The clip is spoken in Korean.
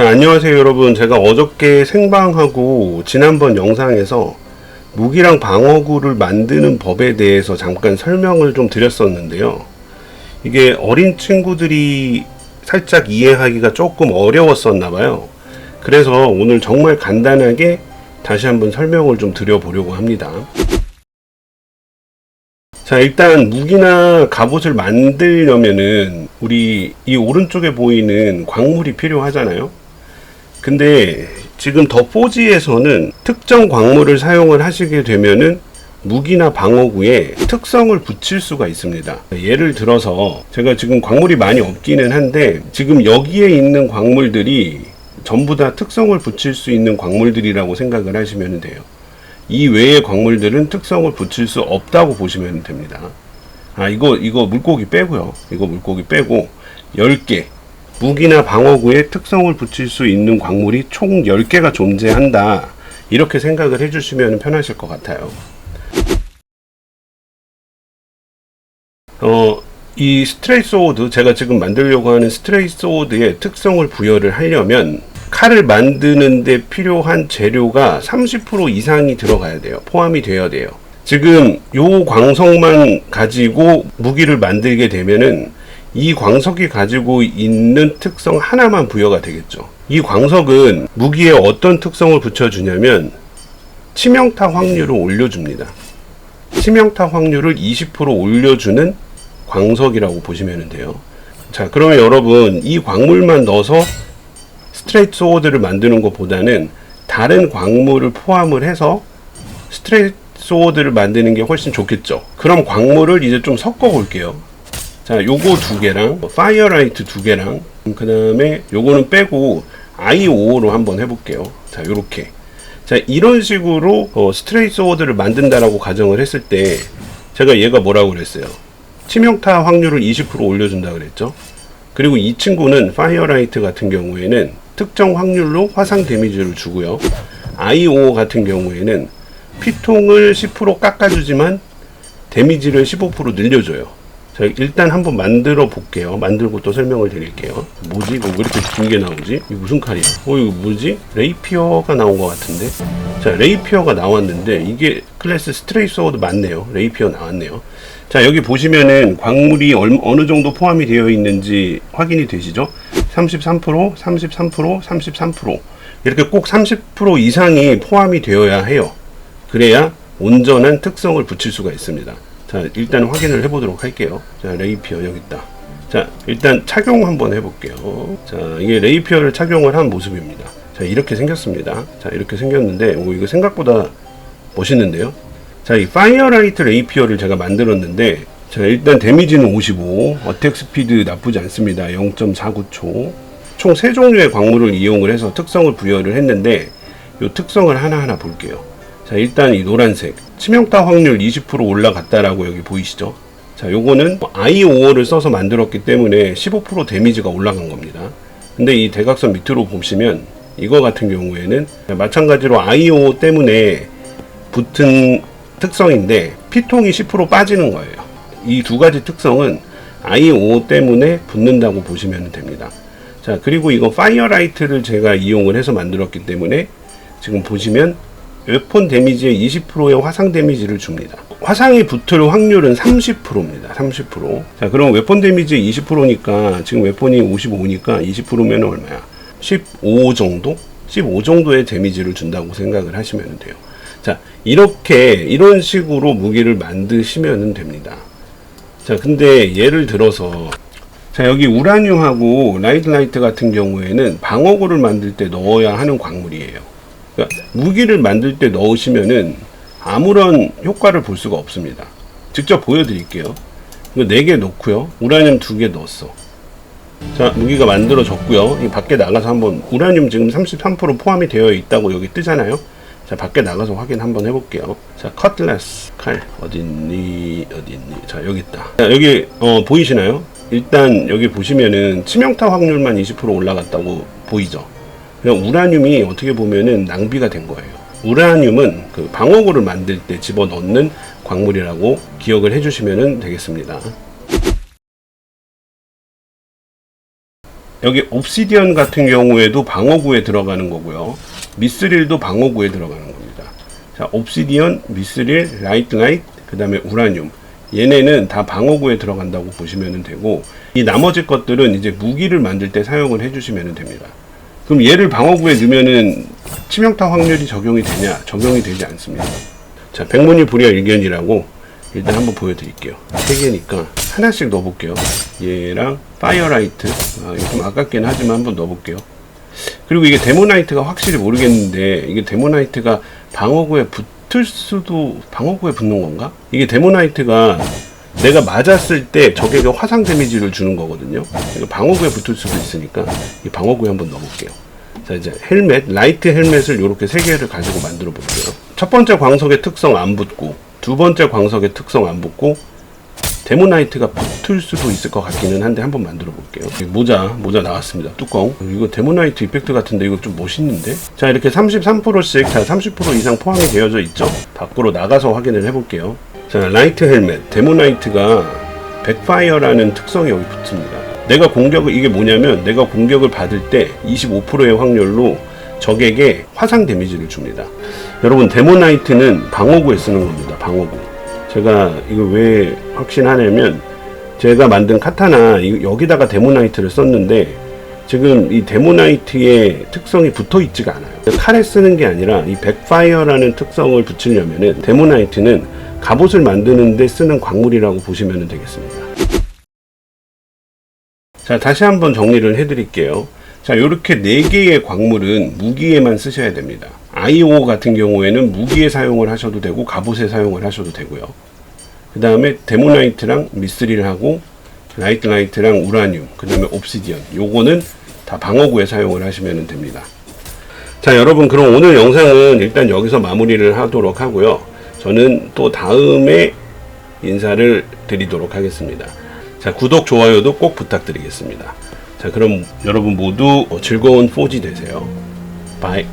자, 안녕하세요 여러분. 제가 어저께 생방하고 지난번 영상에서 무기랑 방어구를 만드는 법에 대해서 잠깐 설명을 좀 드렸었는데요. 이게 어린 친구들이 살짝 이해하기가 조금 어려웠었나 봐요. 그래서 오늘 정말 간단하게 다시 한번 설명을 좀 드려보려고 합니다. 자, 일단 무기나 갑옷을 만들려면은 우리 이 오른쪽에 보이는 광물이 필요하잖아요. 근데 지금 더 4G에서는 특정 광물을 사용을 하시게 되면은 무기나 방어구에 특성을 붙일 수가 있습니다. 예를 들어서 제가 지금 광물이 많이 없기는 한데 지금 여기에 있는 광물들이 전부 다 특성을 붙일 수 있는 광물들이라고 생각을 하시면 돼요. 이 외의 광물들은 특성을 붙일 수 없다고 보시면 됩니다. 아, 이거, 이거 물고기 빼고요. 이거 물고기 빼고 10개. 무기나 방어구에 특성을 붙일 수 있는 광물이 총 10개가 존재한다. 이렇게 생각을 해주시면 편하실 것 같아요. 어, 이 스트레이 소드, 제가 지금 만들려고 하는 스트레이 소드의 특성을 부여를 하려면 칼을 만드는데 필요한 재료가 30% 이상이 들어가야 돼요. 포함이 되어야 돼요. 지금 요 광석만 가지고 무기를 만들게 되면은 이 광석이 가지고 있는 특성 하나만 부여가 되겠죠. 이 광석은 무기에 어떤 특성을 붙여주냐면 치명타 확률을 올려줍니다. 치명타 확률을 20% 올려주는 광석이라고 보시면 돼요. 자, 그러면 여러분 이 광물만 넣어서 스트레이트 소드를 만드는 것보다는 다른 광물을 포함을 해서 스트레이트 소드를 만드는 게 훨씬 좋겠죠. 그럼 광물을 이제 좀 섞어 볼게요. 자, 요거 두 개랑 파이어라이트 두 개랑 그 다음에 요거는 빼고 i5로 한번 해볼게요. 자, 요렇게. 자, 이런 식으로 어, 스트레이트 소드를 만든다라고 가정을 했을 때 제가 얘가 뭐라고 그랬어요? 치명타 확률을 20% 올려준다 그랬죠. 그리고 이 친구는 파이어라이트 같은 경우에는 특정 확률로 화상 데미지를 주고요. i5 같은 경우에는 피통을 10% 깎아주지만 데미지를 15% 늘려줘요. 자, 일단 한번 만들어 볼게요. 만들고 또 설명을 드릴게요. 뭐지? 왜 이렇게 긴 게 나오지? 이거 무슨 칼이야? 어, 이거 뭐지? 레이피어가 나온 것 같은데? 자, 레이피어가 나왔는데, 이게 클래스 스트레이 소드 맞네요. 레이피어 나왔네요. 자, 여기 보시면은 광물이 얼, 어느 정도 포함이 되어 있는지 확인이 되시죠? 33%, 33%, 33%. 이렇게 꼭 30% 이상이 포함이 되어야 해요. 그래야 온전한 특성을 붙일 수가 있습니다. 자, 일단 확인을 해보도록 할게요. 자, 레이피어 여기 있다. 자, 일단 착용 한번 해볼게요. 자, 이게 레이피어를 착용을 한 모습입니다. 자, 이렇게 생겼습니다. 자, 이렇게 생겼는데, 오, 이거 생각보다 멋있는데요? 자, 이 파이어라이트 레이피어를 제가 만들었는데, 자, 일단 데미지는 55, 어택 스피드 나쁘지 않습니다. 0.49초. 총세 종류의 광물을 이용을 해서 특성을 부여를 했는데, 이 특성을 하나하나 볼게요. 자, 일단 이 노란색. 치명타 확률 20% 올라갔다라고 여기 보이시죠? 자, 요거는 i5를 써서 만들었기 때문에 15% 데미지가 올라간 겁니다. 근데 이 대각선 밑으로 보시면 이거 같은 경우에는 마찬가지로 i5 때문에 붙은 특성인데 피통이 10% 빠지는 거예요. 이 두 가지 특성은 i5 때문에 붙는다고 보시면 됩니다. 자, 그리고 이거 파이어라이트를 제가 이용을 해서 만들었기 때문에 지금 보시면 웨폰 데미지의 20%의 화상 데미지를 줍니다. 화상이 붙을 확률은 30%입니다. 30%. 자, 그럼 웨폰 데미지 20%니까 지금 웨폰이 55니까 20%면 얼마야? 15 정도? 15 정도의 데미지를 준다고 생각을 하시면 돼요. 자, 이렇게 이런 식으로 무기를 만드시면 됩니다. 자, 근데 예를 들어서 자, 여기 우라늄하고 라이드라이트 같은 경우에는 방어구를 만들 때 넣어야 하는 광물이에요. 그러니까 무기를 만들 때 넣으시면은 아무런 효과를 볼 수가 없습니다. 직접 보여드릴게요. 이거 4개 넣고요. 우라늄 2개 넣었어. 자, 무기가 만들어졌고요. 이 밖에 나가서 한번 우라늄 지금 33% 포함이 되어 있다고 여기 뜨잖아요. 자, 밖에 나가서 확인 한번 해볼게요. 자, 커틀레스 칼 어딨니? 어딨니? 자, 여기 있다. 자, 여기 어, 보이시나요? 일단 여기 보시면은 치명타 확률만 20% 올라갔다고 보이죠? 그냥 우라늄이 어떻게 보면은 낭비가 된 거예요. 우라늄은 그 방어구를 만들 때 집어 넣는 광물이라고 기억을 해주시면 되겠습니다. 여기 옵시디언 같은 경우에도 방어구에 들어가는 거고요. 미스릴도 방어구에 들어가는 겁니다. 자, 옵시디언, 미스릴, 라이트 라이트, 그 다음에 우라늄. 얘네는 다 방어구에 들어간다고 보시면 되고, 이 나머지 것들은 이제 무기를 만들 때 사용을 해주시면 됩니다. 그럼 얘를 방어구에 넣으면은 치명타 확률이 적용이 되냐? 적용이 되지 않습니다. 자, 백문이 불여 일견이라고 일단 한번 보여드릴게요. 세 개니까 하나씩 넣어볼게요. 얘랑 파이어라이트. 아, 이거 좀 아깝긴 하지만 한번 넣어볼게요. 그리고 이게 데모나이트가 확실히 모르겠는데 이게 데모나이트가 방어구에 붙을 수도 방어구에 붙는 건가? 이게 데모나이트가 내가 맞았을 때 적에게 화상 데미지를 주는 거거든요. 방어구에 붙을 수도 있으니까 이 방어구에 한번 넣어볼게요. 자 이제 헬멧, 라이트 헬멧을 이렇게 세 개를 가지고 만들어 볼게요. 첫 번째 광석의 특성 안 붙고 두 번째 광석의 특성 안 붙고 데모나이트가 붙을 수도 있을 것 같기는 한데 한번 만들어 볼게요. 모자, 모자 나왔습니다. 뚜껑. 이거 데모나이트 이펙트 같은데 이거 좀 멋있는데? 자, 이렇게 33%씩, 자, 30% 이상 포함이 되어져 있죠? 밖으로 나가서 확인을 해 볼게요. 자, 라이트 헬멧. 데모나이트가 백파이어라는 특성이 여기 붙습니다. 내가 공격을, 이게 뭐냐면 내가 공격을 받을 때 25%의 확률로 적에게 화상 데미지를 줍니다. 여러분, 데모나이트는 방어구에 쓰는 겁니다. 방어구. 제가 이거 왜 확신하냐면 제가 만든 카타나 이- 여기다가 데모나이트를 썼는데 지금 이 데모나이트의 특성이 붙어 있지가 않아요. 칼에 쓰는 게 아니라 이 백파이어라는 특성을 붙이려면은 데모나이트는 갑옷을 만드는데 쓰는 광물이라고 보시면 되겠습니다. 자, 다시 한번 정리를 해드릴게요. 자, 이렇게 네 개의 광물은 무기에만 쓰셔야 됩니다. IO 같은 경우에는 무기에 사용을 하셔도 되고 갑옷에 사용을 하셔도 되고요. 그 다음에 데모나이트랑 미스릴 하고 라이트 라이트랑 우라늄, 그 다음에 옵시디언. 요거는 다 방어구에 사용을 하시면 됩니다. 자, 여러분, 그럼 오늘 영상은 일단 여기서 마무리를 하도록 하고요. 저는 또 다음에 인사를 드리도록 하겠습니다. 자, 구독, 좋아요도 꼭 부탁드리겠습니다. 자, 그럼 여러분 모두 즐거운 4G 되세요. 바이.